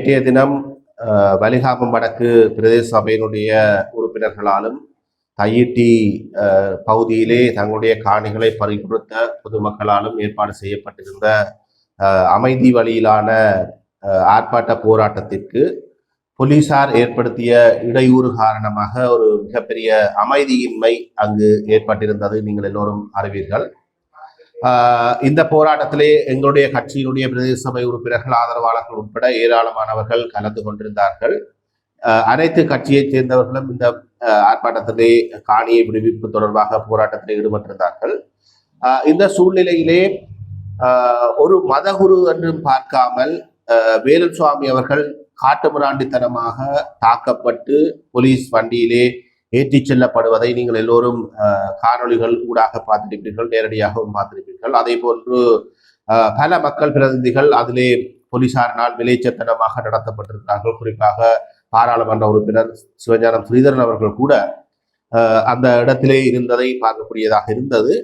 நேற்றைய தினம் வலிகாமம் வடக்கு பிரதேச சபையினுடைய உறுப்பினர்களாலும் தையிட்டி பகுதியிலே தங்களுடைய காணிகளை பறிகொடுத்த பொதுமக்களாலும் ஏற்பாடு செய்யப்பட்டிருந்த அமைதி வழியிலான ஆர்ப்பாட்ட போராட்டத்திற்கு போலீசார் ஏற்படுத்திய இடையூறு காரணமாக ஒரு மிகப்பெரிய அமைதியின்மை அங்கு ஏற்பட்டிருந்தது நீங்கள் எல்லோரும் அறிவீர்கள். இந்த போராட்டத்திலே எங்களுடைய கட்சியினுடைய பிரதேச சபை உறுப்பினர்கள் ஆதரவாளர்கள் உட்பட ஏராளமானவர்கள் கலந்து கொண்டிருந்தார்கள். அனைத்து கட்சியைச் சேர்ந்தவர்களும் இந்த ஆர்ப்பாட்டத்திலே காணியை விடுவிப்பு தொடர்பாக போராட்டத்தில் ஈடுபட்டிருந்தார்கள். இந்த சூழ்நிலையிலே ஆஹ் ஒரு மதகுரு என்றும் பார்க்காமல் ஆஹ் வேலன் சுவாமி அவர்கள் காட்டுமிராண்டித்தனமாக தாக்கப்பட்டு போலீஸ் வண்டியிலே ஏற்றிச் செல்லப்படுவதை நீங்கள் எல்லோரும் காணொலிகள் காணொளிகள் ஊடாக பார்த்திருப்பீர்கள் நேரடியாகவும் பார்த்திருப்பீர்கள். அதே போன்று பல மக்கள் பிரதிநிதிகள் அதிலே போலீசாரினால் விளைச்சத்தனமாக நடத்தப்பட்டிருக்கிறார்கள் குறிப்பாக பாராளுமன்ற உறுப்பினர் சிவஞானம் ஸ்ரீதரன் அவர்கள் கூட ஆஹ் அந்த இடத்திலே இருந்ததை பார்க்கக்கூடியதாக இருந்தது.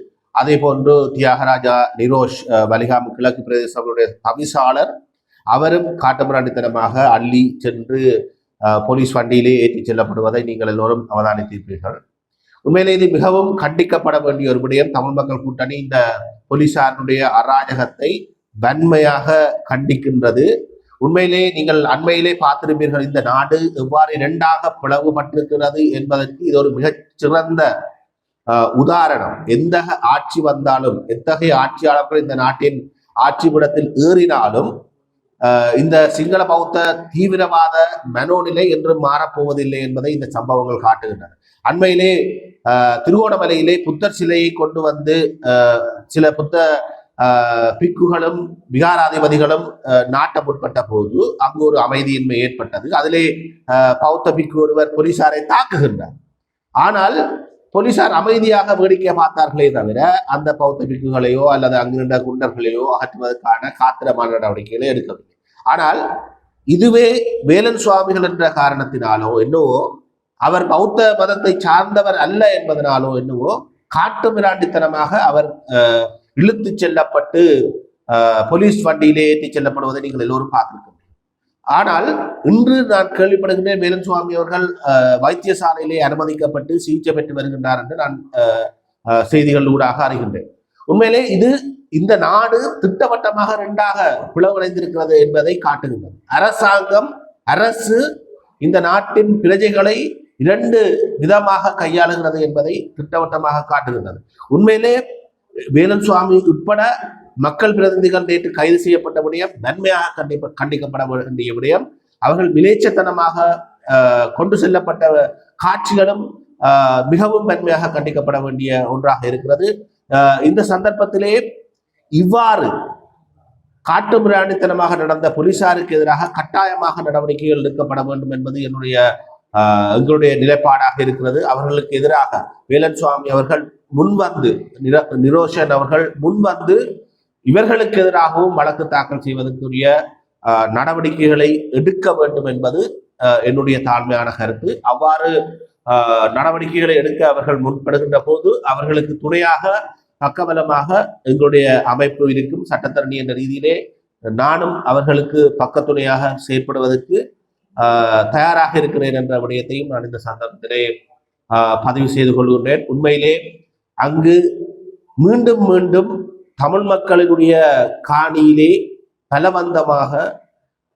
அதே போன்று தியாகராஜா நிரோஷ் வலிகாம் கிழக்கு பிரதேசங்களுடைய தவிசாளர் அவரும் காட்டுமிராண்டித்தனமாக அள்ளி சென்று போலீஸ் வண்டியிலே ஏற்றிச் செல்லப்படுவதை நீங்கள் எல்லோரும் அவதானித்திருப்பீர்கள். உண்மையிலே இது மிகவும் கண்டிக்கப்பட வேண்டிய ஒரு விடயம். தமிழ் மக்கள் கூட்டணி இந்த போலீசாருடைய அராஜகத்தை வன்மையாக கண்டிக்கின்றது. உண்மையிலே நீங்கள் அண்மையிலே பார்த்திருப்பீர்கள் இந்த நாடு எவ்வாறு இரண்டாக பிளவுபட்டிருக்கிறது என்பதற்கு இது ஒரு மிகச் சிறந்த உதாரணம். எந்த ஆட்சி வந்தாலும் எத்தகைய ஆட்சியாளர்கள் இந்த நாட்டின் ஆட்சிபுடத்தில் ஏறினாலும் இந்த சிங்கள பௌத்த தீவிரவாத மனோநிலை என்றும் மாறப்போவதில்லை என்பதை இந்த சம்பவங்கள் காட்டுகின்றன. அண்மையிலே ஆஹ், திருவோணமலையிலே புத்தர் சிலையை கொண்டு வந்து ஆஹ், சில புத்த ஆஹ், பிக்குகளும் விகாராதிபதிகளும் ஆஹ், நாட்ட முற்பட்ட போது அங்கு ஒரு அமைதியின்மை ஏற்பட்டது. அதிலே ஆஹ், பௌத்த பிக்கு ஒருவர் போலீசாரை தாக்குகின்றார். ஆனால் போலீசார் அமைதியாக வேடிக்கை பார்த்தார்களே தவிர அந்த பௌத்த பிக்குகளையோ அல்லது அங்கிருந்த குண்டர்களையோ அகற்றுவதற்கான காத்திரமான நடவடிக்கைகளை எடுக்கவில்லை. ஆனால் இதுவே வேலன் சுவாமிகள் என்ற காரணத்தினாலோ என்னவோ அவர் பௌத்த மதத்தை சார்ந்தவர் அல்ல என்பதனாலோ என்னவோ காட்டு மிராண்டித்தனமாக அவர் அஹ், இழுத்துச் செல்லப்பட்டு போலீஸ் வண்டியிலே ஏற்றிச் செல்லப்படுவதை நீங்கள் எல்லோரும் பார்த்திருக்க ஆனால் இன்று நான் கேள்விப்படுகின்றேன் வேலன் சுவாமி அவர்கள் வைத்தியசாலையிலே அனுமதிக்கப்பட்டு சிகிச்சை பெற்று வருகின்றார் என்று நான் செய்திகள் ஊடாக அறிகின்றேன். உண்மையிலே இது இந்த நாடு திட்டவட்டமாக இரண்டாக பிளவடைந்திருக்கிறது என்பதை காட்டுகின்றது. அரசாங்கம் அரசு இந்த நாட்டின் பிரஜைகளை இரண்டு விதமாக கையாளுகிறது என்பதை திட்டவட்டமாக காட்டுகின்றது. உண்மையிலே வேலன் சுவாமி உட்பட மக்கள் பிரதிநிதிகள் நேற்று கைது செய்யப்பட்ட விடயம் நன்மையாக கண்டிப்ப கண்டிக்கப்பட வேண்டிய விடயம். அவர்கள் விளைச்சத்தனமாக கொண்டு செல்லப்பட்ட காட்சிகளும் மிகவும் வன்மையாக கண்டிக்கப்பட வேண்டிய ஒன்றாக இருக்கிறது. இந்த சந்தர்ப்பத்திலே இவ்வாறு காட்டு பிராணித்தனமாக நடந்த போலீசாருக்கு எதிராக கட்டாயமாக நடவடிக்கைகள் எடுக்கப்பட வேண்டும் என்பது என்னுடைய எங்களுடைய நிலைப்பாடாக இருக்கிறது. அவர்களுக்கு எதிராக வேலன் சுவாமி அவர்கள் முன்வந்து நிரோஷன் அவர்கள் முன்வந்து இவர்களுக்கு எதிராகவும் வழக்கு தாக்கல் செய்வதற்குரிய நடவடிக்கைகளை எடுக்க வேண்டும் என்பது என்னுடைய தாழ்மையான கருத்து. அவ்வாறு நடவடிக்கைகளை எடுக்க அவர்கள் முற்படுகின்ற போது அவர்களுக்கு துணையாக பக்கபலமாக எங்களுடைய அமைப்பு இருக்கும் சட்டத்தரணி என்ற ரீதியிலே நானும் அவர்களுக்கு பக்கத்துணையாக செயற்படுவதற்கு தயாராக இருக்கிறேன் என்ற விடயத்தையும் நான் இந்த சந்தர்ப்பத்திலே பதிவு செய்து கொள்கின்றேன். உண்மையிலே அங்கு மீண்டும் மீண்டும் தமிழ் மக்களினுடைய காணியிலே பலவந்தமாக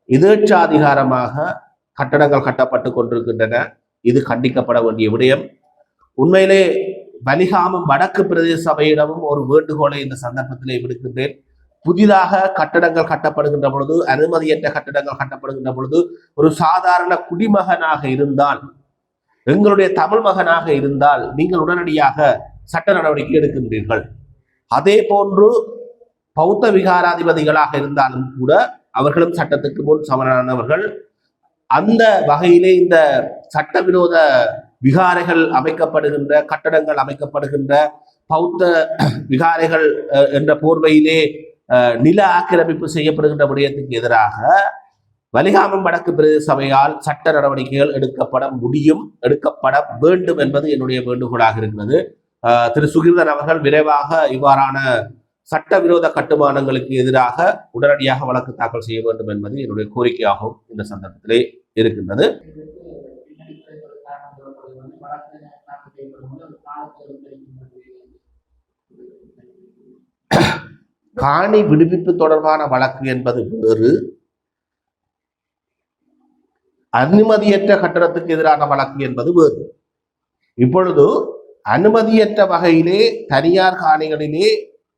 எதேச்சாதிகாரமாக கட்டடங்கள் கட்டப்பட்டு கொண்டிருக்கின்றன. இது கண்டிக்கப்பட வேண்டிய விடயம். உண்மையிலே வலிகாமம் வடக்கு பிரதேச சபையிடமும் ஒரு வேண்டுகோளை இந்த சந்தர்ப்பத்திலே விடுக்கின்றேன். புதிதாக கட்டடங்கள் கட்டப்படுகின்ற பொழுது அனுமதியற்ற கட்டடங்கள் கட்டப்படுகின்ற பொழுது ஒரு சாதாரண குடிமகனாக இருந்தால் எங்களுடைய தமிழ் மகனாக இருந்தால் நீங்கள் உடனடியாக சட்ட நடவடிக்கை எடுக்கின்றீர்கள். அதே போன்று பௌத்த விகாராதிபதிகளாக இருந்தாலும் கூட அவர்களும் சட்டத்துக்கு முன் சமரானவர்கள் அந்த வகையிலே இந்த சட்டவிரோத விகாரைகள் அமைக்கப்படுகின்ற கட்டடங்கள் அமைக்கப்படுகின்ற பௌத்த விகாரைகள் என்ற போர்வையிலே நில ஆக்கிரமிப்பு செய்யப்படுகின்ற விடயத்துக்கு எதிராக வலிகாமம் வடக்கு பிரதேச சபையால் சட்ட நடவடிக்கைகள் எடுக்கப்பட முடியும் எடுக்கப்பட வேண்டும் என்பது என்னுடைய வேண்டுகோளாக இருக்கிறது. திரு சுகிர்தன் அவர்கள் விரைவாக இவ்வாறான சட்டவிரோத கட்டுமானங்களுக்கு எதிராக உடனடியாக வழக்கு தாக்கல் செய்ய வேண்டும் என்பது என்னுடைய கோரிக்கையாகவும் இந்த சந்தர்ப்பத்திலே இருக்கின்றது. காணி விடுவிப்பு தொடர்பான வழக்கு என்பது வேறு. அனுமதியற்ற கட்டணத்துக்கு எதிரான வழக்கு என்பது வேறு. இப்பொழுது அனுமதியற்ற வகையிலே தனியார் காணிகளிலே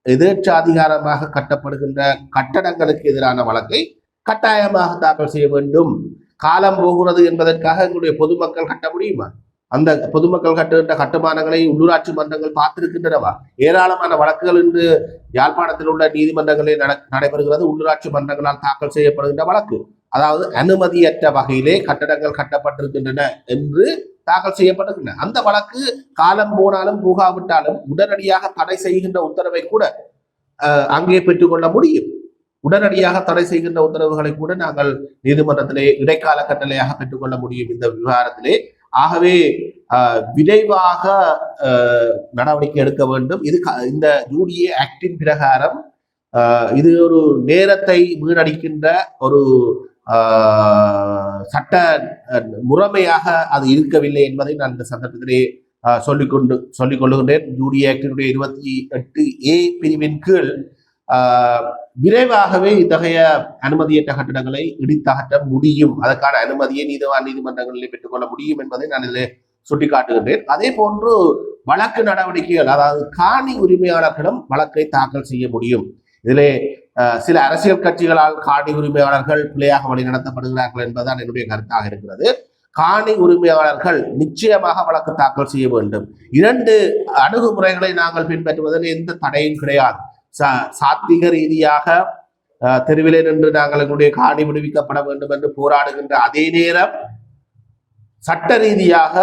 எதிர்ச்சாதிகாரமாக கட்டப்படுகின்ற கட்டடங்களுக்கு எதிரான வழக்கை கட்டாயமாக தாக்கல் செய்ய வேண்டும். காலம் போகிறது என்பதற்காக எங்களுடைய பொதுமக்கள் கட்ட முடியுமா? அந்த பொதுமக்கள் கட்டுகின்ற கட்டுமானங்களை உள்ளூராட்சி மன்றங்கள் பார்த்திருக்கின்றனவா? ஏராளமான வழக்குகள் இன்று யாழ்ப்பாணத்தில் உள்ள நீதிமன்றங்களில் நடைபெறுகிறது. உள்ளூராட்சி மன்றங்களால் தாக்கல் செய்யப்படுகின்ற வழக்கு. அதாவது அனுமதியற்ற வகையிலே கட்டடங்கள் கட்டப்பட்டிருக்கின்றன என்று தாக்கல் செய்யப்பட்டிருக்கின்றன அந்த வழக்கு காலம் போனாலும் போகாவிட்டாலும் உடனடியாக தடை செய்கின்ற உத்தரவை கூட அங்கே பெற்றுக்கொள்ள முடியும். உடனடியாக தடை செய்கின்ற உத்தரவுகளை கூட நாங்கள் நீதிமன்றத்திலே இடைக்கால கட்டளையாக பெற்றுக்கொள்ள முடியும் இந்த விவகாரத்திலே. ஆகவே விரைவாக நடவடிக்கை எடுக்க வேண்டும். இது க- இந்த யூடிஏ ஆக்டின் பிரகாரம் இது ஒரு நேரத்தை வீணடிக்கின்ற ஒரு சட்ட முறைமையாக அது இருக்கவில்லை என்பதை நான் இந்த சந்தர்ப்பத்திலே சொல்லிக்கொண்டு சொல்லிக் கொள்ளுகின்றேன் ஜூடி ஆக்டினுடைய இருபத்தி எட்டு ஏ பிரிவின் கீழ் விரைவாகவே இத்தகைய அனுமதியற்ற கட்டிடங்களை இடித்தகற்ற முடியும். அதற்கான அனுமதியை நீதிவான் நீதிமன்றங்களிலே பெற்றுக்கொள்ள முடியும் என்பதை நான் இதில் சுட்டிக்காட்டுகின்றேன். அதே போன்று வழக்கு நடவடிக்கைகள் அதாவது காணி உரிமையாளர்களிடம் வழக்கை தாக்கல் செய்ய முடியும். இதிலே சில அரசியல் கட்சிகளால் காணி உரிமையாளர்கள் பிழையாக வழி நடத்தப்படுகிறார்கள் என்பதுதான் என்னுடைய கருத்தாக இருக்கிறது. காணி உரிமையாளர்கள் நிச்சயமாக வழக்கு தாக்கல் செய்ய வேண்டும். இரண்டு அணுகுமுறைகளை நாங்கள் பின்பற்றுவதில் எந்த தடையும் கிடையாது. சா- சாத்வீக ரீதியாக தெருவிலே நின்று நாங்கள் எங்களுடைய காணி விடுவிக்கப்பட வேண்டும் என்று போராடுகின்ற அதே நேரம் சட்ட ரீதியாக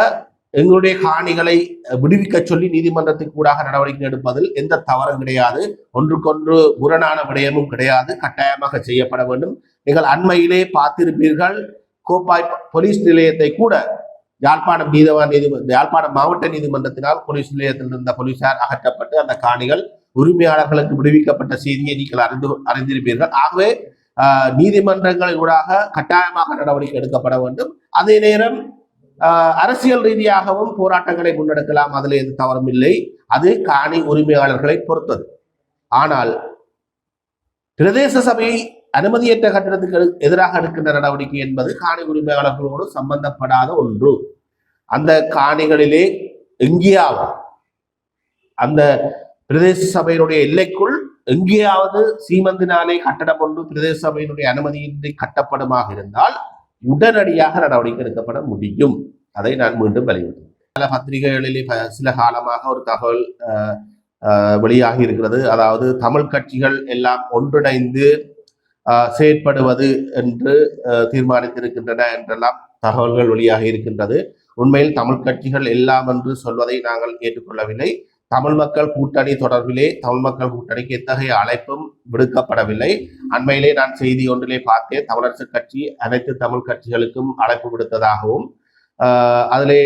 எங்களுடைய காணிகளை விடுவிக்க சொல்லி நீதிமன்றத்துக்கு கூடாக நடவடிக்கை எடுப்பதில் எந்த தவறும் கிடையாது. ஒன்றுக்கொன்று முரணான விடயமும் கிடையாது. கட்டாயமாக செய்யப்பட வேண்டும். நீங்கள் அண்மையிலே பார்த்திருப்பீர்கள் கோப்பாய் போலீஸ் நிலையத்தை கூட யாழ்ப்பாணம் நீதவான் நீதிமன்ற யாழ்ப்பாணம் மாவட்ட நீதிமன்றத்தினால் போலீஸ் நிலையத்தில் இருந்த போலீசார் அகற்றப்பட்டு அந்த காணிகள் உரிமையாளர்களுக்கு விடுவிக்கப்பட்ட செய்தியை நீங்கள் அறிந்து அறிந்திருப்பீர்கள். ஆகவே நீதிமன்றங்களை நீதிமன்றங்களின் ஊடாக கட்டாயமாக நடவடிக்கை எடுக்கப்பட வேண்டும். அதே நேரம் அரசியல் ரீதியாகவும் போராட்டங்களை முன்னெடுக்கலாம். அதில் எது தவறும் இல்லை அது காணி உரிமையாளர்களை பொறுத்தது. ஆனால் பிரதேச சபை அனுமதியற்ற கட்டடத்துக்கு எதிராக எடுக்கின்ற நடவடிக்கை என்பது காணி உரிமையாளர்களோடு சம்பந்தப்படாத ஒன்று. அந்த காணிகளிலே எங்கேயாவது அந்த பிரதேச சபையினுடைய எல்லைக்குள் எங்கேயாவது சீமந்தினாலே கட்டடம் ஒன்று பிரதேச சபையினுடைய அனுமதியின்றி கட்டப்படுமாக இருந்தால் உடனடியாக நடவடிக்கை எடுக்கப்பட முடியும். அதை நான் மீண்டும் வலியுறுத்துகிறேன் பல பத்திரிகைகளிலே சில காலமாக ஒரு தகவல் வெளியாகி இருக்கிறது. அதாவது தமிழ் கட்சிகள் எல்லாம் ஒன்றிணைந்து அஹ், செயற்படுவது என்று அஹ், தீர்மானித்திருக்கின்றன என்றெல்லாம் தகவல்கள் வெளியாகி இருக்கின்றது. உண்மையில் தமிழ் கட்சிகள் எல்லாம் என்று சொல்வதை நாங்கள் ஏற்றுக்கொள்ளவில்லை. தமிழ் மக்கள் கூட்டணி தொடர்பிலே தமிழ் மக்கள் கூட்டணிக்கு எத்தகைய அழைப்பும் விடுக்கப்படவில்லை. அண்மையிலே நான் செய்தி ஒன்றிலே பார்த்தேன் தமிழரசு கட்சி அனைத்து தமிழ் கட்சிகளுக்கும் அழைப்பு விடுத்ததாகவும் அதிலே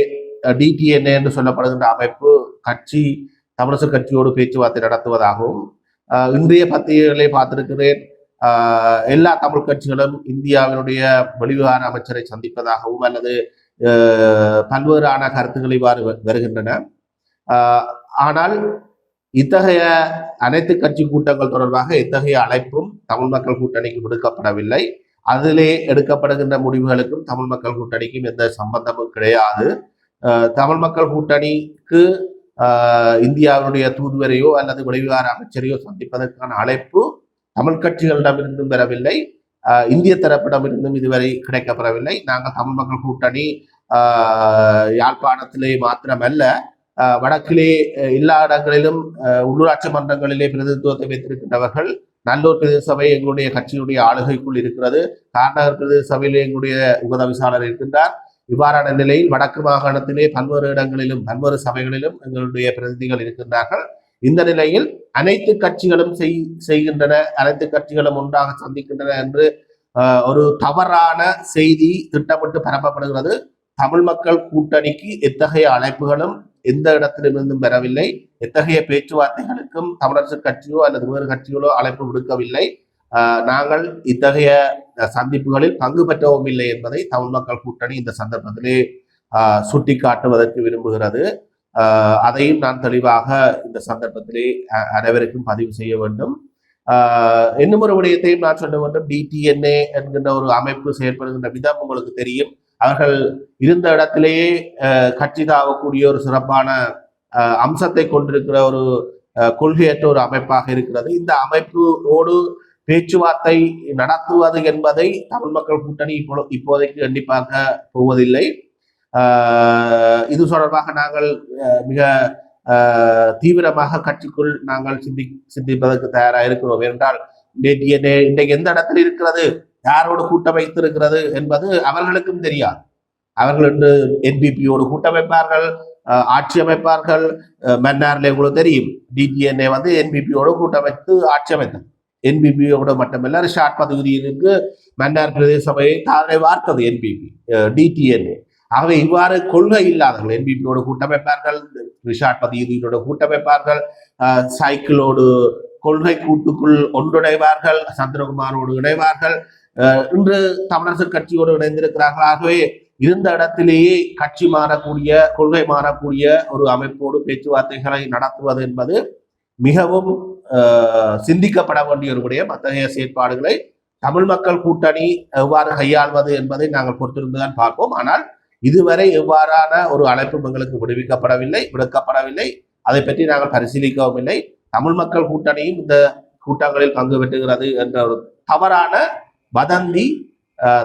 டிடிஎன்ஏ என்று சொல்லப்படுகின்ற அமைப்பு கட்சி தமிழரசு கட்சியோடு பேச்சுவார்த்தை நடத்துவதாகவும் இன்றைய பத்திரிகைகளை பார்த்திருக்கிறேன் எல்லா தமிழ் கட்சிகளும் இந்தியாவினுடைய வெளிவிவகார அமைச்சரை சந்திப்பதாகவும் அல்லது ஆஹ் பல்வேறான கருத்துக்கள் இவ்வாறு வருகின்றன. ஆனால் இத்தகைய அனைத்து கட்சி கூட்டங்கள் தொடர்பாக இத்தகைய அழைப்பும் தமிழ் மக்கள் கூட்டணிக்கு விடுக்கப்படவில்லை அதிலே எடுக்கப்படுகின்ற முடிவுகளுக்கும் தமிழ் மக்கள் கூட்டணிக்கும் எந்த சம்பந்தமும் கிடையாது. தமிழ் மக்கள் கூட்டணிக்கு இந்தியாவுடைய இந்தியாவினுடைய தூதுவரையோ அல்லது வெளிவிவகார அமைச்சரையோ சந்திப்பதற்கான அழைப்பு தமிழ் கட்சிகளிடமிருந்தும் பெறவில்லை இந்திய தரப்பிடமிருந்தும் இதுவரை கிடைக்கப்பெறவில்லை. நாங்கள் தமிழ் மக்கள் கூட்டணி யாழ்ப்பாணத்திலே மாத்திரமல்ல. வடக்கிலே எல்லா இடங்களிலும் ஆஹ் உள்ளூராட்சி மன்றங்களிலே பிரதிநிதித்துவத்தை வைத்திருக்கின்றவர்கள் நல்லூர் பிரதேச சபை எங்களுடைய கட்சியினுடைய ஆளுகைக்குள் இருக்கிறது. கார்நகர் பிரதேச சபையிலே எங்களுடைய உபதவிசாளர் இருக்கின்றார். இவ்வாறான நிலையில் வடக்கு மாகாணத்திலே பல்வேறு இடங்களிலும் பல்வேறு சபைகளிலும் எங்களுடைய பிரதிநிதிகள் இருக்கின்றார்கள். இந்த நிலையில் அனைத்து கட்சிகளும் செய் செய்கின்றன அனைத்து கட்சிகளும் ஒன்றாக சந்திக்கின்றன என்று ஒரு தவறான செய்தி திட்டமிட்டு பரப்பப்படுகிறது. தமிழ் மக்கள் கூட்டணிக்கு எத்தகைய அழைப்புகளும் எந்த இடத்திலிருந்தும் பெறவில்லை எத்தகைய பேச்சுவார்த்தைகளுக்கும் தமிழரசு கட்சியோ அல்லது வேறு கட்சிகளோ அழைப்பு விடுக்கவில்லை. நாங்கள் இத்தகைய சந்திப்புகளில் பங்கு பெற்றவும் இல்லை என்பதை தமிழ் மக்கள் கூட்டணி இந்த சந்தர்ப்பத்திலே சுட்டி சுட்டிக்காட்டுவதற்கு விரும்புகிறது. அதையும் நான் தெளிவாக இந்த சந்தர்ப்பத்திலே அ- அனைவருக்கும் பதிவு செய்ய வேண்டும். இன்னும் ஒரு விடயத்தையும் நான் சொல்ல வேண்டும். டிடிஎன்ஏ என்கின்ற ஒரு அமைப்பு செயல்படுகின்ற விதம் உங்களுக்கு தெரியும். அவர்கள் இருந்த இடத்திலேயே கட்சி தாவக்கூடிய ஒரு சிறப்பான அம்சத்தை கொண்டிருக்கிற ஒரு கொள்கையற்ற ஒரு அமைப்பாக இருக்கிறது. இந்த அமைப்போடு பேச்சுவார்த்தை நடத்துவது என்பதை தமிழ் மக்கள் கூட்டணி இப்போ இப்போதைக்கு கண்டிப்பாக போவதில்லை. இது தொடர்பாக நாங்கள் மிக தீவிரமாக கட்சிக்குள் நாங்கள் சிந்தி சிந்திப்பதற்கு தயாராக இருக்கிறோம். என்றால் இன்றைக்கு எந்த இடத்தில் இருக்கிறது? யாரோடு கூட்டமைத்திருக்கிறது என்பது அவர்களுக்கும் தெரியாது. அவர்கள் இன்று என்பிபியோடு கூட்டமைப்பார்கள் ஆட்சி அமைப்பார்கள் மன்னார்ல உங்களுக்கு தெரியும். டிடிஎன்ஏ வந்து என்பிபியோடு கூட்டமைத்து ஆட்சி அமைத்தது. என்பிபியோட மட்டுமல்ல ரிஷாட் பதவியிற்கு மன்னார் பிரதேச சபையை தாரை வார்த்தது என்பிபி டிடிஎன்ஏ ஆகவே இவ்வாறு கொள்கை இல்லாதவர்கள் என்பிபியோடு கூட்டமைப்பார்கள் ரிஷாட் பதவியோட கூட்டமைப்பார்கள் சைக்கிளோடு கொள்கை கூட்டுக்குள் ஒன்றுணைவார்கள் சந்திரகுமாரோடு இணைவார்கள் இன்று தமிழரசு கட்சியோடு இணைந்திருக்கிறார்கள். ஆகவே இருந்த இடத்திலேயே கட்சி மாறக்கூடிய கொள்கை மாறக்கூடிய ஒரு அமைப்போடு பேச்சுவார்த்தைகளை நடத்துவது என்பது மிகவும் சிந்திக்கப்பட வேண்டிய ஒரு விடயம். அத்தகைய செயற்பாடுகளை தமிழ் மக்கள் கூட்டணி எவ்வாறு கையாள்வது என்பதை நாங்கள் பொறுத்திருந்துதான் பார்ப்போம். ஆனால் இதுவரை எவ்வாறான ஒரு அழைப்பும் எங்களுக்கு விடுவிக்கப்படவில்லை விடுக்கப்படவில்லை. அதை பற்றி நாங்கள் பரிசீலிக்கவும் இல்லை. தமிழ் மக்கள் கூட்டணியும் இந்த கூட்டங்களில் பங்கு பெற்றுகிறது என்ற ஒரு தவறான வதந்தி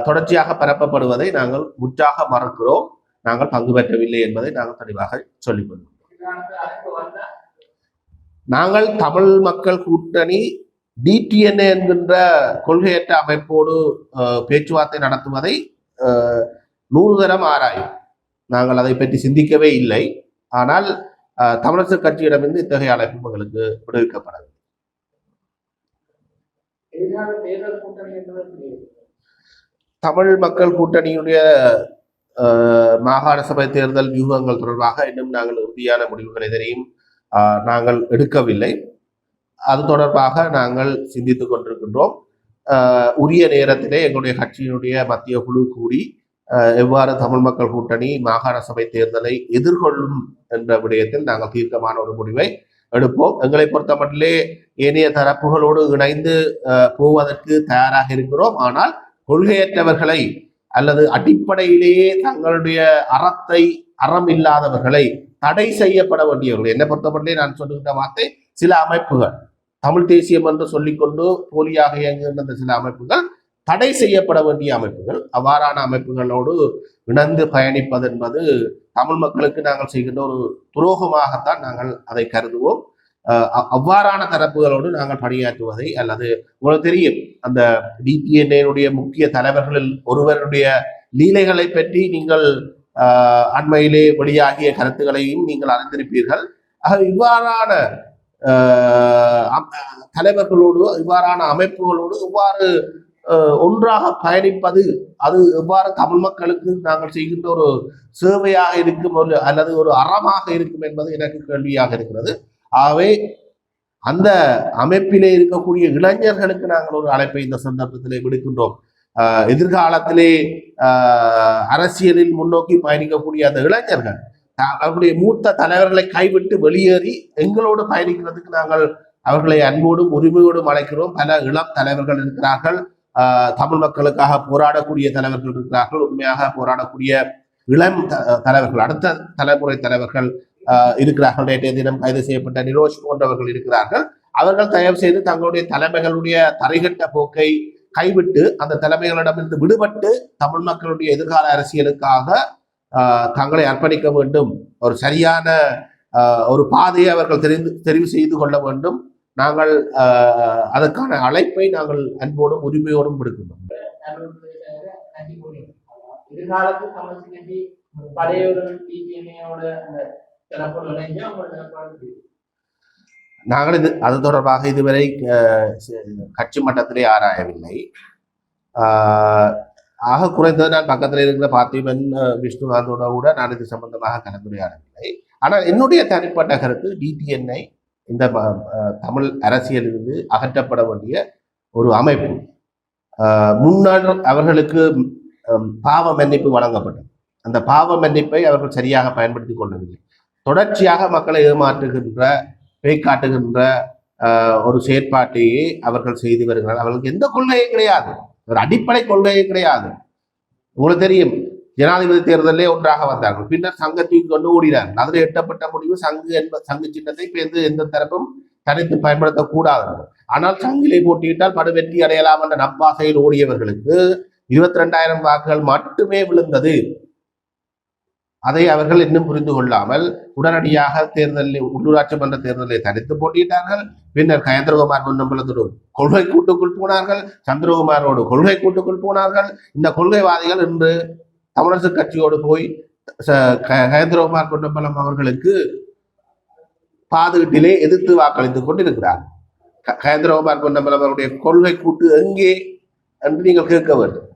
தொடர்ச்சியாக பரப்பப்படுவதை நாங்கள் முற்றாக மறக்கிறோம். நாங்கள் பங்கு பெற்றவில்லை என்பதை நாங்கள் தெளிவாக சொல்லிக் கொள்கிறோம் நாங்கள் தமிழ் மக்கள் கூட்டணி டிடிஎன்ஏ என்கின்ற கொள்கையற்ற அமைப்போடு பேச்சுவார்த்தை நடத்துவதை நூறு தரம் ஆராயும். நாங்கள் அதை பற்றி சிந்திக்கவே இல்லை. ஆனால் ஆஹ், தமிழரசு கட்சியிடமிருந்து இத்தகைய அழைப்பு எங்களுக்கு விடுவிக்கப்படவில்லை எதிர்கால தேர்தல் கூட்டணி என்பது எப்படி? தமிழ் மக்கள் கூட்டணியுடைய மாகாண சபை தேர்தல் வியூகங்கள் தொடர்பாக இன்னும் நாங்கள் உறுதியான முடிவுகள் எதனையும் நாங்கள் எடுக்கவில்லை. அது தொடர்பாக நாங்கள் சிந்தித்துக் கொண்டிருக்கின்றோம். உரிய நேரத்திலே எங்களுடைய கட்சியினுடைய மத்திய குழு கூடி எவ்வாறு தமிழ் மக்கள் கூட்டணி மாகாண சபை தேர்தலை எதிர்கொள்ளும் என்ற விடயத்தில் நாங்கள் தீர்க்கமான ஒரு முடிவை எடுப்போம். எங்களை பொறுத்தமட்டிலே ஏனைய தரப்புகளோடு இணைந்து போவதற்கு தயாராக இருக்கிறோம். ஆனால் கொள்கையற்றவர்களை அல்லது அடிப்படையிலேயே தங்களுடைய அறத்தை அறம் இல்லாதவர்களை தடை செய்யப்பட வேண்டியவர்கள். என்னை பொறுத்தமட்டிலே நான் சொல்லுகின்ற வார்த்தை சில அமைப்புகள். தமிழ் தேசியம் என்று சொல்லிக்கொண்டு போலியாக இயங்குகின்ற சில அமைப்புகள் தடை செய்யப்பட வேண்டிய அமைப்புகள். அவ்வாறான அமைப்புகளோடு இணைந்து பயணிப்பது என்பது தமிழ் மக்களுக்கு நாங்கள் செய்கின்ற ஒரு துரோகமாகத்தான் நாங்கள் அதை கருதுவோம். அவ்வாறான தரப்புகளோடு நாங்கள் பணியாற்றுவதை அல்லது உங்களுக்கு தெரியும் அந்த டிபிஎன்ஏனுடைய முக்கிய தலைவர்களில் ஒருவருடைய லீலைகளை பற்றி நீங்கள் அண்மையிலே வெளியாகிய கருத்துக்களையும் நீங்கள் அறிந்திருப்பீர்கள். ஆக இவ்வாறான தலைவர்களோடு இவ்வாறான அமைப்புகளோடு இவ்வாறு ஒன்றாக பயணிப்பது அது எவ்வாறு தமிழ் மக்களுக்கு நாங்கள் செய்கின்ற ஒரு சேவையாக இருக்கும் ஒரு அல்லது ஒரு அறமாக இருக்கும் என்பது எனக்கு கேள்வியாக இருக்கிறது. ஆகவே அந்த அமைப்பிலே இருக்கக்கூடிய இளைஞர்களுக்கு நாங்கள் ஒரு அழைப்பை இந்த சந்தர்ப்பத்திலே விடுக்கின்றோம். எதிர்காலத்திலே அரசியலில் முன்னோக்கி பயணிக்கக்கூடிய அந்த இளைஞர்கள் அவருடைய மூத்த தலைவர்களை கைவிட்டு வெளியேறி எங்களோடு பயணிக்கிறதுக்கு நாங்கள் அவர்களை அன்போடும் உரிமையோடும் அழைக்கிறோம். பல இளம் தலைவர்கள் இருக்கிறார்கள். தமிழ் மக்களுக்காக போராடக்கூடிய தலைவர்கள் இருக்கிறார்கள். உண்மையாக போராடக்கூடிய இளம் த- தலைவர்கள் அடுத்த தலைமுறை தலைவர்கள் இருக்கிறார்கள். நேற்றைய தினம் கைது செய்யப்பட்ட நிரோஷ் போன்றவர்கள் இருக்கிறார்கள். அவர்கள் தயவு செய்து தங்களுடைய தலைமைகளுடைய தரைகட்ட போக்கை கைவிட்டு அந்த தலைமைகளிடமிருந்து விடுபட்டு தமிழ் மக்களுடைய எதிர்கால அரசியலுக்காக ஆஹ் தங்களை அர்ப்பணிக்க வேண்டும். ஒரு சரியான ஆஹ் ஒரு பாதையை அவர்கள் தெரிந்து தெரிவு செய்து கொள்ள வேண்டும். நாங்கள் அதற்கான அழைப்பை நாங்கள் அன்போடும் உரிமையோடும் விடுக்கின்றோம். நாங்கள் இது அது தொடர்பாக இதுவரை கட்சி மட்டத்திலே ஆராயவில்லை. ஆக குறைந்தது நான் பக்கத்தில் இருக்கிற பார்த்திபன் விஷ்ணுகாந்தோட கூட நான் இது சம்பந்தமாக கலந்துரையாடவில்லை. ஆனால் என்னுடைய தனிப்பட்ட கருத்து டிடிஎன்ஐ இந்த தமிழ் அரசியலிருந்து அகற்றப்பட வேண்டிய ஒரு அமைப்பு. முன்னாள் அவர்களுக்கு பாவ மன்னிப்பு வழங்கப்பட்டது. அந்த பாவ மன்னிப்பை அவர்கள் சரியாக பயன்படுத்தி கொள்ளவில்லை. தொடர்ச்சியாக மக்களை ஏமாற்றுகின்ற பேய் காட்டுகின்ற ஒரு செயற்பாட்டையே அவர்கள் செய்து வருகிறார்கள். அவர்களுக்கு எந்த கொள்கையும் கிடையாது. ஒரு அடிப்படை கொள்கையும் கிடையாது. உங்களுக்கு தெரியும் ஜனாதிபதி தேர்தலிலே ஒன்றாக வந்தார்கள். பின்னர் சங்கத்தையும் கொண்டு ஓடினார்கள். அதில் எட்டப்பட்ட முடிவு சங்கு என்ப சங்கு சின்னத்தை எந்த தரப்பும் தனித்து பயன்படுத்தக்கூடாது ஆனால் சங்கிலை போட்டியிட்டால் படு வெற்றி அடையலாம் என்ற நம்பாசையில் ஓடியவர்களுக்கு இருபத்தி ரெண்டாயிரம் வாக்குகள் மட்டுமே விழுந்தது. அதை அவர்கள் இன்னும் புரிந்து கொள்ளாமல் உடனடியாக தேர்தலில் உள்ளூராட்சி மன்ற தேர்தலை தனித்து போட்டியிட்டார்கள். பின்னர் கயந்திரகுமார் பொன்னம்பலத்தோடு கொள்கை கூட்டுக்குள் போனார்கள். சந்திரகுமாரோடு கொள்கை கூட்டுக்குள் போனார்கள். இந்த கொள்கைவாதிகள் இன்று தமிழரசு கட்சியோடு போய் ச- க- பொன்னம்பலம் அவர்களுக்கு பாதுகிட்டிலே எதிர்த்து வாக்களித்துக் கொண்டிருக்கிறார். க- கயந்திரகுமார் பொன்னம்பலம் அவருடைய கொள்கை கூட்டு எங்கே என்று நீங்கள் கேட்க வேண்டும்.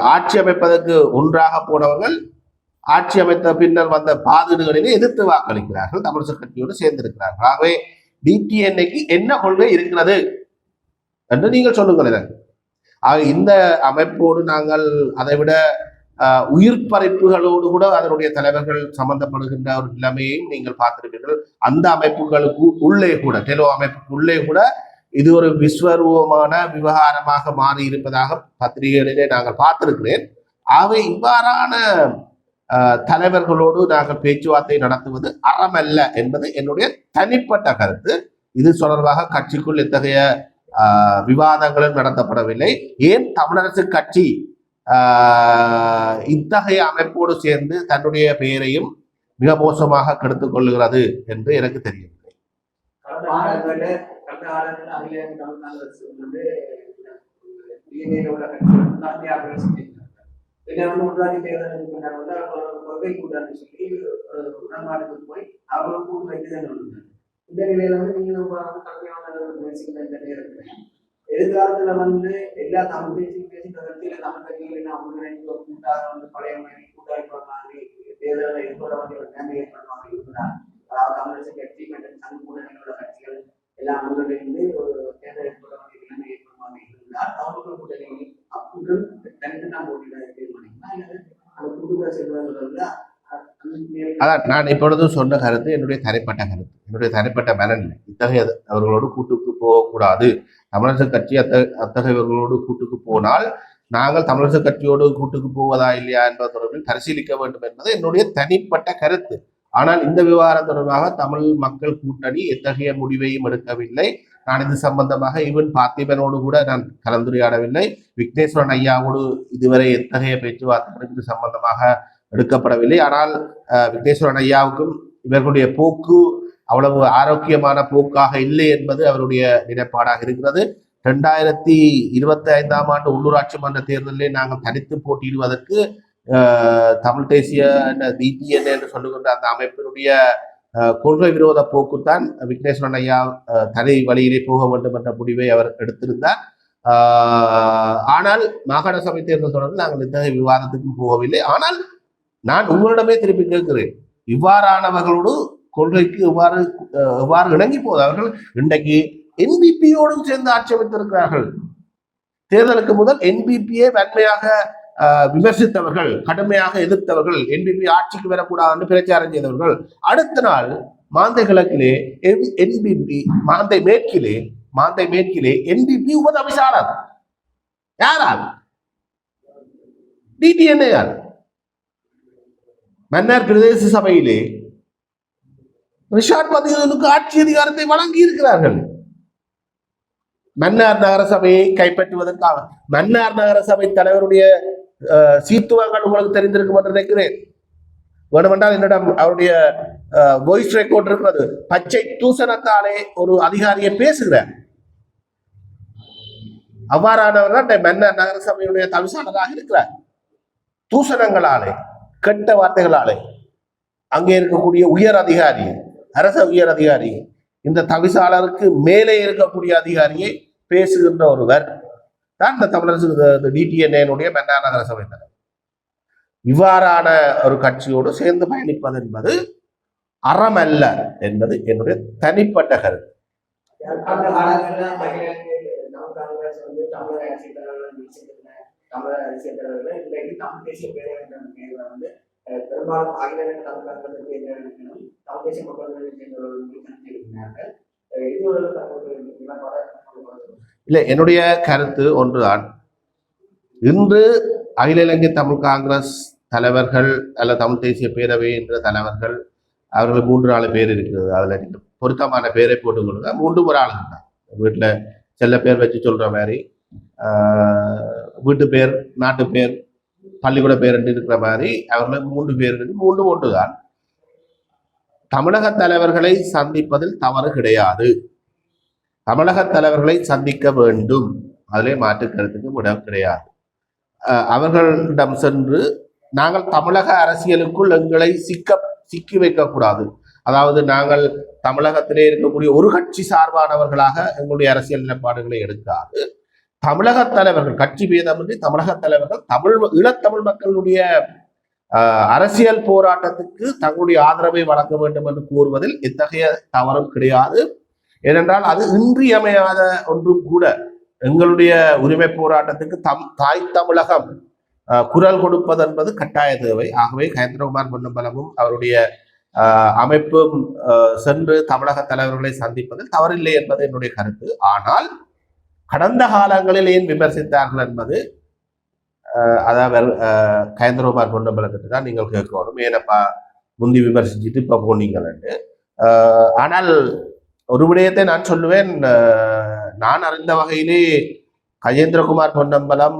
ஆட்சி அமைப்பதற்கு ஒன்றாக போனவர்கள் ஆட்சி அமைத்த பின்னர் வந்த பாதுகாடுகளிலே எதிர்த்து வாக்களிக்கிறார்கள் தமிழக கட்சியோடு சேர்ந்திருக்கிறார்கள். ஆகவே டிடிஎன்ஏக்கு என்ன கொள்கை இருக்கிறது என்று நீங்கள் சொல்லுங்கள் எனக்கு ஆக இந்த அமைப்போடு நாங்கள் அதை விட உயிர் பறிப்புகளோடு கூட அதனுடைய தலைவர்கள் சம்பந்தப்படுகின்ற ஒரு நிலைமையையும் நீங்கள் பார்த்திருப்பீர்கள். அந்த அமைப்புகளுக்கு உள்ளே கூட டெலோ அமைப்புக்கு உள்ளே கூட இது ஒரு விஸ்வரூபமான விவகாரமாக மாறி இருப்பதாக பத்திரிகைகளிலே நாங்கள் பார்த்திருக்கிறேன். ஆகவே இவ்வாறான தலைவர்களோடு நாங்கள் பேச்சுவார்த்தை நடத்துவது அறமல்ல என்பது என்னுடைய தனிப்பட்ட கருத்து. இது தொடர்பாக கட்சிக்குள் இத்தகைய விவாதங்களும் நடத்தப்படவில்லை. ஏன் தமிழரசு கட்சி இத்தகைய அமைப்போடு சேர்ந்து தன்னுடைய பெயரையும் மிக மோசமாக கெடுத்துக் கொள்ளுகிறது என்று எனக்கு தெரியவில்லை. பின்னர் வந்து போய் இந்த நிலையில வந்து நீங்க நம்ம கடுமையான முயற்சிகள் இந்த நேரத்தில் எதிர்காலத்துல வந்து எல்லா தமிழ் பேசி பேசி கருத்தில தமிழ் கட்சிகள் ஒன்றிணைந்து ஒரு கூட்டாக வந்து பழைய மாதிரி கூட்டாளி மாதிரி தேர்தலில் ஏற்பட வேண்டிய ஒரு நிலைமை ஏற்படுவாங்க இருக்கிறார் அதாவது தமிழரசு கட்சி மற்றும் சங்க கூட்டணிகளோட கட்சிகள் எல்லாம் ஒன்றிணைந்து ஒரு தேர்தல் ஏற்பட வேண்டிய நிலைமை ஏற்படுவாங்க இருந்தால் தமிழக கூட்டணி அப்புறம் தனித்து தான் போட்டியிட தீர்மானிக்கலாம் அல்லது அந்த கூட்டுதல் செல்வதில் அதான் நான் இப்பொழுது சொன்ன கருத்து என்னுடைய தனிப்பட்ட கருத்து. என்னுடைய தனிப்பட்ட மனநிலை. இத்தகைய அவர்களோடு கூட்டுக்கு போகக்கூடாது. தமிழரசு கட்சி அத்த அத்தகையவர்களோடு கூட்டுக்கு போனால் நாங்கள் தமிழரசு கட்சியோடு கூட்டுக்கு போவதா இல்லையா என்பது தொடர்பில் பரிசீலிக்க வேண்டும் என்பது என்னுடைய தனிப்பட்ட கருத்து. ஆனால் இந்த விவகாரம் தொடர்பாக தமிழ் மக்கள் கூட்டணி எத்தகைய முடிவையும் எடுக்கவில்லை. நான் இது சம்பந்தமாக ஈவன் பார்த்திபனோடு கூட நான் கலந்துரையாடவில்லை. விக்னேஸ்வரன் ஐயாவோடு இதுவரை எத்தகைய பேச்சுவார்த்தைகளுக்கு இது சம்பந்தமாக எடுக்கப்படவில்லை. ஆனால் விக்னேஸ்வரன் ஐயாவுக்கும் இவர்களுடைய போக்கு அவ்வளவு ஆரோக்கியமான போக்காக இல்லை என்பது அவருடைய நிலைப்பாடாக இருக்கிறது. ரெண்டாயிரத்தி இருபத்தி ஐந்தாம் ஆண்டு உள்ளூராட்சி மன்ற தேர்தலிலே நாங்கள் தனித்து போட்டியிடுவதற்கு தமிழ் தேசிய பிபிஎன் என்று சொல்லுகின்ற அந்த அமைப்பினுடைய கொள்கை விரோத போக்குத்தான் விக்னேஸ்வரன் ஐயா தனி வழியிலே போக வேண்டும் என்ற முடிவை அவர் எடுத்திருந்தார். ஆனால் மாகாண சபை தேர்தல் தொடர்பில் நாங்கள் இத்தகைய விவாதத்துக்கும் போகவில்லை. ஆனால் நான் உங்களிடமே திருப்பி கேட்கிறேன். இவ்வாறானவர்களோடு கொள்கைக்கு இவ்வாறு இவ்வாறு இணங்கி போகுது அவர்கள் இன்றைக்கு என்பிபியோடும் சேர்ந்து ஆட்சேபித்திருக்கிறார்கள் தேர்தலுக்கு முதல் என்பிபியை வன்மையாக விமர்சித்தவர்கள் கடுமையாக எதிர்த்தவர்கள் என்பிபி ஆட்சிக்கு வரக்கூடாது என்று பிரச்சாரம் செய்தவர்கள். அடுத்த நாள் மாந்தை கிழக்கிலே என்பிபி மாந்தை மேற்கிலே மாந்தை மேற்கிலே என்பிபி உபதவிசாளர் யாரால்? டிடிஎன்ஏ யார் மன்னார் பிரதேச சபையிலே ரிஷாட் பதிகளுக்கு ஆட்சி அதிகாரத்தை வழங்கி இருக்கிறார்கள் மன்னார் நகர சபையை கைப்பற்றுவதற்காக. மன்னார் நகர சபை தலைவருடைய அஹ், சீத்துவங்கள் உங்களுக்கு தெரிந்திருக்கும் என்று நினைக்கிறேன். வேணுமென்றால் என்னிடம் அவருடைய வாய்ஸ் ரெக்கார்ட் இருக்கிறது. பச்சை தூசணத்தாலே ஒரு அதிகாரியை பேசுகிறார். அவ்வாறானவர் தான் இந்த மன்னார் நகர சபையுடைய தவிசாளராக இருக்கிறார். தூசணங்களாலே. கெட்ட வார்த்தைகளாலே. அங்கே இருக்கக்கூடிய உயர் அதிகாரி அரச உயர் அதிகாரி இந்த தவிசாளருக்கு மேலே இருக்கக்கூடிய அதிகாரியை பேசுகின்ற ஒருவர். தான் இந்த தமிழரசு டிடிஎன்ஏனுடைய மென்னா நகர சபை தலைவர் இவ்வாறான ஒரு கட்சியோடு சேர்ந்து பயணிப்பது என்பது அறம் அல்ல என்பது என்னுடைய தனிப்பட்ட கருத்து. அந்த காங்கிரஸ் வந்து அரசியல் தமிழக அரசியல் தலைவர்கள் இன்றைக்கு தமிழ் தேசிய பேரவைன்ற பெயர்ல வந்து பெரும்பாலும் அகில இந்திய தமிழ் காங்கிரஸ் தேர்தலும் தமிழ் தேசிய மக்கள் முன்னணி சேர்ந்தவர்கள் இருக்கிறார்கள் இல்லை என்னுடைய கருத்து ஒன்றுதான். இன்று அகில இலங்கை தமிழ் காங்கிரஸ் தலைவர்கள் அல்ல தமிழ் தேசிய பேரவை என்ற தலைவர்கள் அவர்கள் மூன்று நாலு பேர் இருக்கிறது. அதில் நீங்கள் பொருத்தமான பேரை போட்டுக்கொள்ளுங்க மூன்று ஒரு ஆளுங்க தான். வீட்டில் செல்ல பேர் வச்சு சொல்கிற மாதிரி வீட்டு பேர் நாட்டு பேர் பள்ளிக்கூட பேர் என்று இருக்கிற மாதிரி அவர்கள் மூன்று பேர் மூன்று ஒன்றுதான். தமிழக தலைவர்களை சந்திப்பதில் தவறு கிடையாது. தமிழக தலைவர்களை சந்திக்க வேண்டும். அதிலே மாற்று கருத்துக்கு இடம் கிடையாது. அவர்களிடம் சென்று நாங்கள் தமிழக அரசியலுக்குள் எங்களை சிக்க சிக்கி வைக்கக்கூடாது. அதாவது நாங்கள் தமிழகத்திலே இருக்கக்கூடிய ஒரு கட்சி சார்பானவர்களாக எங்களுடைய அரசியல் நிலைப்பாடுகளை எடுக்காது. தமிழக தலைவர்கள் கட்சி பேதமின்றி தமிழக தலைவர்கள் தமிழ் ஈழத்தமிழ் மக்களுடைய அரசியல் போராட்டத்துக்கு தங்களுடைய ஆதரவை வழங்க வேண்டும் என்று கூறுவதில் எத்தகைய தவறும் கிடையாது. ஏனென்றால் அது இன்றியமையாத ஒன்றும் கூட எங்களுடைய உரிமை போராட்டத்துக்கு தம் தாய் தமிழகம் குரல் கொடுப்பது என்பது கட்டாய தேவை. ஆகவே கயந்திரகுமார் பொன்னம்பலமும் அவருடைய அமைப்பும் சென்று தமிழக தலைவர்களை சந்திப்பதில் தவறில்லை என்பது என்னுடைய கருத்து. ஆனால் கடந்த காலங்களில் ஏன் விமர்சித்தார்கள் என்பது அதாவது கயந்திரகுமார் பொன்னம்பலத்திட்டு தான் நீங்கள் கேட்கணும். ஏனப்பா முந்தி விமர்சிச்சுட்டு இப்போ போனீங்கன்னு ஆனால் ஒரு விடயத்தை நான் சொல்லுவேன். நான் அறிந்த வகையிலே கஜேந்திரகுமார் பொன்னம்பலம்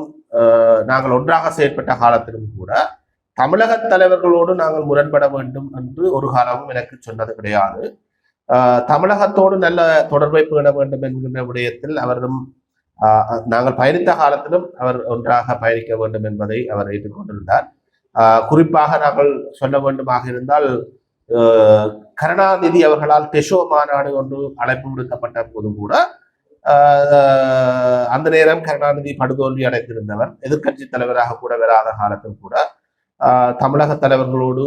நாங்கள் ஒன்றாக செயற்பட்ட காலத்திலும் கூட தமிழக தலைவர்களோடு நாங்கள் முரண்பட வேண்டும் என்று ஒரு காலமும் எனக்கு சொன்னது கிடையாது. தமிழகத்தோடு நல்ல தொடர்பை பேண வேண்டும் என்கின்ற விடயத்தில் அவரும் நாங்கள் பயணித்த காலத்திலும் அவர் ஒன்றாக பயணிக்க வேண்டும் என்பதை அவர் ஏற்றுக்கொண்டிருந்தார் குறிப்பாக நாங்கள் சொல்ல வேண்டுமாக இருந்தால் கருணாநிதி அவர்களால் டெஷோ மாநாடு ஒன்று அழைப்பு விடுக்கப்பட்ட போது கூட அந்த நேரம் கருணாநிதி படுதோல்வி அடைந்திருந்தவர் எதிர்க்கட்சி தலைவராக கூட வராத காலத்தில் கூட தமிழக தலைவர்களோடு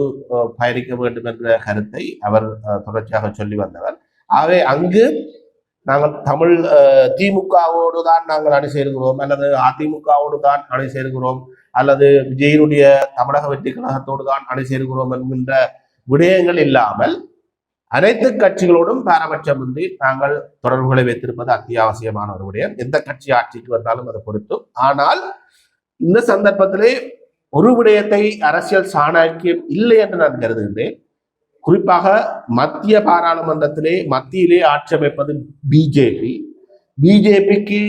பயணிக்க வேண்டும் என்ற கருத்தை அவர் தொடர்ச்சியாக சொல்லி வந்தவர். ஆகவே அங்கு நாங்கள் தமிழ் திமுகவோடு தான் நாங்கள் அணி சேர்கிறோம். அல்லது அதிமுகவோடு தான் அணி சேர்கிறோம். அல்லது விஜயனுடைய தமிழக வெற்றி கழகத்தோடு தான் அணி சேர்கிறோம் என்கின்ற விடயங்கள் இல்லாமல் அனைத்து கட்சிகளோடும் பாரபட்சமின்றி நாங்கள் தொடர்புகளை வைத்திருப்பது அத்தியாவசியமான ஒரு விடயம். எந்த கட்சி ஆட்சிக்கு வந்தாலும் அதை பொறுத்தும். ஆனால் இந்த சந்தர்ப்பத்திலே ஒரு விடயத்தை அரசியல் சாணாக்கியம் இல்லை என்று நான் கருதுகின்றேன். குறிப்பாக மத்திய பாராளுமன்றத்திலே மத்தியிலே ஆட்சி அமைப்பது பிஜேபி பிஜேபிக்கு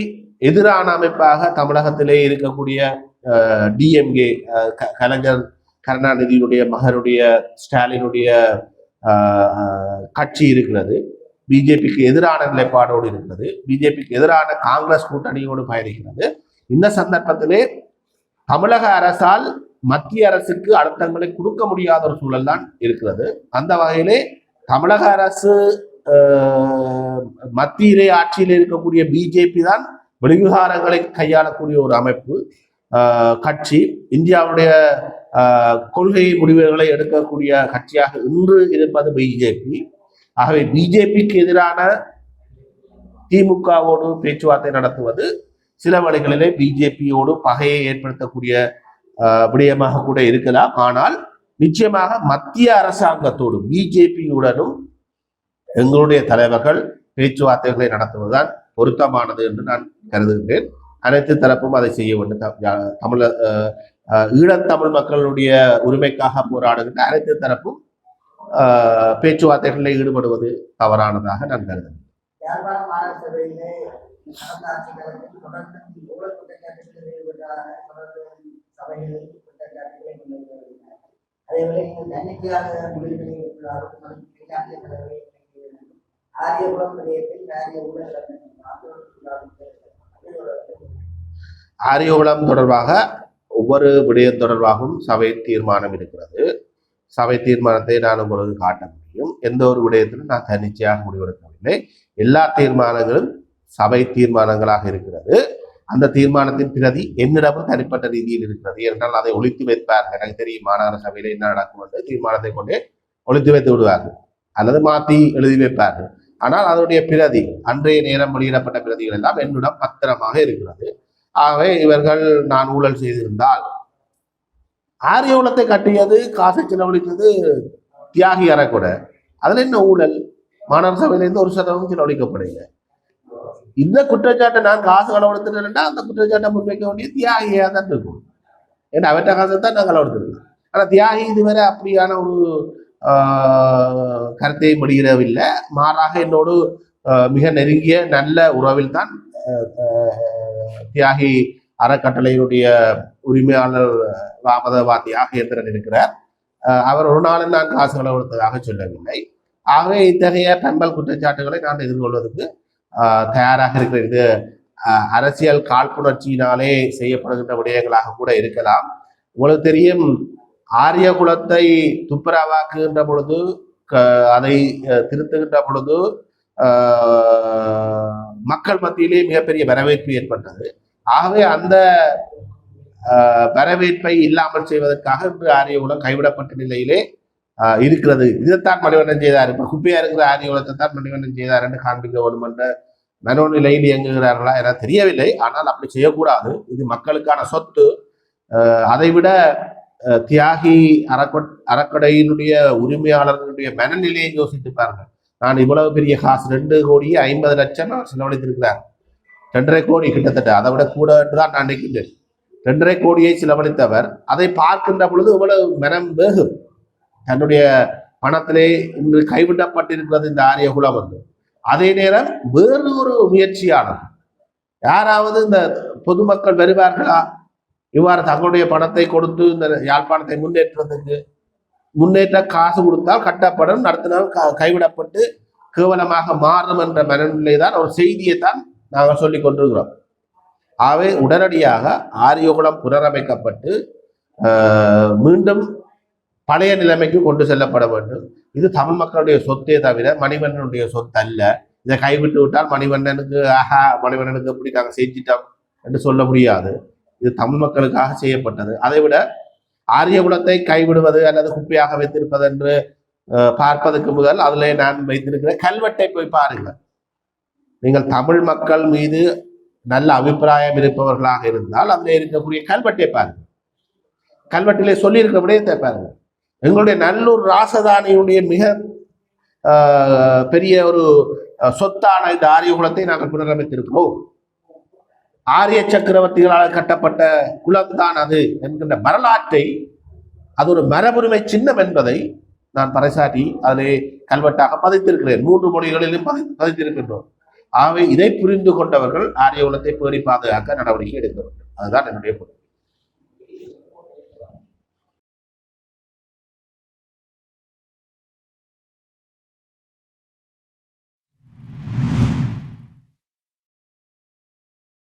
எதிரான அமைப்பாக தமிழகத்திலே இருக்கக்கூடிய டிஎம்கே கலைஞர் கருணாநிதியினுடைய மகனுடைய ஸ்டாலினுடைய கட்சி இருக்கிறது. பிஜேபிக்கு எதிரான நிலைப்பாடோடு இருக்கிறது. பிஜேபிக்கு எதிரான காங்கிரஸ் கூட்டணியோடு பயணிக்கிறது. இந்த சந்தர்ப்பத்திலே தமிழக அரசால் மத்திய அரசுக்கு அழுத்தங்களை கொடுக்க முடியாத ஒரு சூழல் தான் இருக்கிறது. அந்த வகையிலே தமிழக அரசு ஆஹ், மத்தியிலே ஆட்சியில் இருக்கக்கூடிய பிஜேபி தான் வெளிவிவகாரங்களை கையாளக்கூடிய ஒரு அமைப்பு. ஆஹ், கட்சி இந்தியாவுடைய ஆஹ், கொள்கை முடிவுகளை எடுக்கக்கூடிய கட்சியாக இன்று இருப்பது பிஜேபி ஆகவே பிஜேபிக்கு எதிரான திமுகவோடு பேச்சுவார்த்தை நடத்துவது சில வழிகளிலே பிஜேபியோடு பகையை ஏற்படுத்தக்கூடிய விடயமாக கூட இருக்கலாம். ஆனால் நிச்சயமாக மத்திய அரசாங்கத்தோடும் பிஜேபியுடனும் எங்களுடைய தலைவர்கள் பேச்சுவார்த்தைகளை நடத்துவதுதான் பொருத்தமானது என்று நான் கருதுகின்றேன். அனைத்து தரப்பும் அதை செய்ய வேண்டும். தமிழ ஈழத்தமிழ் மக்களுடைய உரிமைக்காக போராடுகின்ற அனைத்து தரப்பும் ஆஹ், பேச்சுவார்த்தைகளில் ஈடுபடுவது தவறானதாக நான் கருதுகிறேன். தொடர்ந்து ஊழல் அதேவேளை தன்னிச்சையாக தலைவரை ஊழல் ஆரியகுளம் தொடர்பாக ஒவ்வொரு விடயம் தொடர்பாகவும் சபை தீர்மானம் இருக்கிறது சபை தீர்மானத்தை நான் உங்களுக்கு காட்ட முடியும். எந்த ஒரு விடயத்திலும் நான் தன்னிச்சையாக முடிவெடுக்கவில்லை. எல்லா தீர்மானங்களும் சபை தீர்மானங்களாக இருக்கிறது. அந்த தீர்மானத்தின் பிரதி என்னிடமும் தனிப்பட்ட ரீதியில் இருக்கிறது. என்றால் அதை ஒழித்து வைப்பார்கள். எனக்கு தெரியும் மாநகர சபையில என்ன நடக்கும் என்று தீர்மானத்தை கொண்டே ஒழித்து வைத்து விடுவார்கள். அல்லது மாற்றி எழுதி வைப்பார்கள். ஆனால் அதனுடைய பிரதி அன்றைய நேரம் வெளியிடப்பட்ட பிரதிகள் எல்லாம் என்னிடம் பத்திரமாக இருக்கிறது. ஆகவே இவர்கள் நான் ஊழல் செய்திருந்தால் ஆரியகுலத்தை கட்டியது காசை செலவழித்தது தியாகி அறக்கூட அதில் என்ன ஊழல்? மாநகர சபையிலேருந்து ஒரு சதவீதம் செலவழிக்கப்படுங்க இந்த குற்றச்சாட்டை நான் காசு களவெடுத்துட்டேன்னா அந்த குற்றச்சாட்டை முன்வைக்க வேண்டிய தியாகியாக தான் இருக்கும் ஏன்னா அவற்ற காசை தான் நான் களவெடுத்துருக்கேன். ஆனால் தியாகி இதுவரை அப்படியான ஒரு கருத்தை முடிகிறவில்லை. மாறாக என்னோடு மிக நெருங்கிய நல்ல உறவில் தான் தியாகி அறக்கட்டளையினுடைய உரிமையாளர் ராமதவா தியாகேந்திரன் இருக்கிறார். அவர் ஒரு நாளும் நான் காசு களவெடுத்ததாக சொல்லவில்லை. ஆகவே இத்தகைய பெண்பல் குற்றச்சாட்டுகளை நான் எதிர்கொள்வதற்கு தயாராக இருக்கிறது. இது அரசியல் காழ்ப்புணர்ச்சியினாலே செய்யப்படுகின்ற விடயங்களாக கூட இருக்கலாம். உங்களுக்கு தெரியும் ஆரிய குலத்தை துப்புரவாக்குகின்ற பொழுது க- அதை திருத்துகின்ற பொழுது மக்கள் மத்தியிலே மிகப்பெரிய வரவேற்பு ஏற்பட்டது. ஆகவே அந்த வரவேற்பை இல்லாமல் செய்வதற்காக இன்று ஆரியகுலம் கைவிடப்பட்ட நிலையிலே இருக்கிறது. இதைத்தான் மணிவண்ணன் செய்தார். இப்போ குப்பையா இருக்கிற ஆரியகுலத்தை தான் மணிவண்ணன் செய்தார் என்று காண்பிக்க வேண்டும் என்ற மனோநிலையில் இயங்குகிறார்களா என தெரியவில்லை. ஆனால் அப்படி செய்யக்கூடாது. இது மக்களுக்கான சொத்து. அதைவிட தியாகி அறக்கொ அறக்கடையினுடைய உரிமையாளர்களுடைய மனநிலையை யோசித்து பாருங்கள். நான் இவ்வளவு பெரிய காசு ரெண்டு கோடி ஐம்பது லட்சம் நான் செலவழித்திருக்கிறார். ரெண்டரை கோடி கிட்டத்தட்ட. அதை விட கூட தான் நான் நினைக்கின்றேன். ரெண்டரை கோடியை செலவழித்தவர். அதை பார்க்கின்ற பொழுது இவ்வளவு மனம் வேகும் தன்னுடைய பணத்திலே இன்று கைவிடப்பட்டிருக்கிறது இந்த ஆரிய குலம் வந்து. அதே நேரம் வேறு ஒரு முயற்சியாளர். யாராவது இந்த பொதுமக்கள் வருவார்களா? இவ்வாறு தங்களுடைய பணத்தை கொடுத்து இந்த யாழ்ப்பாணத்தை முன்னேற்றுவதற்கு முன்னேற்ற காசு கொடுத்தால் கட்டப்படும் நடத்தினால் க- கைவிடப்பட்டு கேவலமாக மாறும் என்ற மனநிலை தான் ஒரு செய்தியை தான் நாங்கள் சொல்லிக் கொண்டிருக்கிறோம். ஆகவே உடனடியாக ஆரியகுலம் புனரமைக்கப்பட்டு மீண்டும் பழைய நிலைமைக்கு கொண்டு செல்லப்பட வேண்டும். இது தமிழ் மக்களுடைய சொத்தே தவிர மணிவண்ணனுடைய சொத்து அல்ல இதை கைவிட்டு விட்டால் மணிவண்ணனுக்கு ஆஹா மணிவண்ணனுக்கு எப்படி நாங்கள் செஞ்சிட்டோம்? என்று சொல்ல முடியாது. இது தமிழ் மக்களுக்காக செய்யப்பட்டது. அதை விட ஆரியகுலத்தை கைவிடுவது அல்லது குப்பையாக வைத்திருப்பது என்று பார்ப்பதற்கு முதல் அதில் நான் வைத்திருக்கிற கல்வெட்டை போய் பாருங்கள். நீங்கள் தமிழ் மக்கள் மீது நல்ல அபிப்பிராயம் இருப்பவர்களாக இருந்தால் அதில் இருக்கக்கூடிய கல்வெட்டை பாருங்கள். கல்வெட்டிலே சொல்லியிருக்கிறபடியே பாருங்கள். எங்களுடைய நல்லூர் ராசதானியுடைய மிக பெரிய ஒரு சொத்தான இந்த ஆரிய ஆரியகுலத்தை நாங்கள் புனரமைத்திருக்கிறோம். ஆரிய சக்கரவர்த்திகளால் கட்டப்பட்ட குலம்தான் அது என்கின்ற வரலாற்றை அது ஒரு மரபுரிமை சின்னம் என்பதை நான் பறைசாட்டி அதிலே கல்வெட்டாக பதித்திருக்கிறேன். மூன்று மொழிகளிலும் பதித்திருக்கின்றோம். ஆகவே இதை புரிந்து கொண்டவர்கள் ஆரிய குலத்தை பேணி பாதுகாக்க நடவடிக்கை எடுக்க வேண்டும். அதுதான் என்னுடைய பொருள்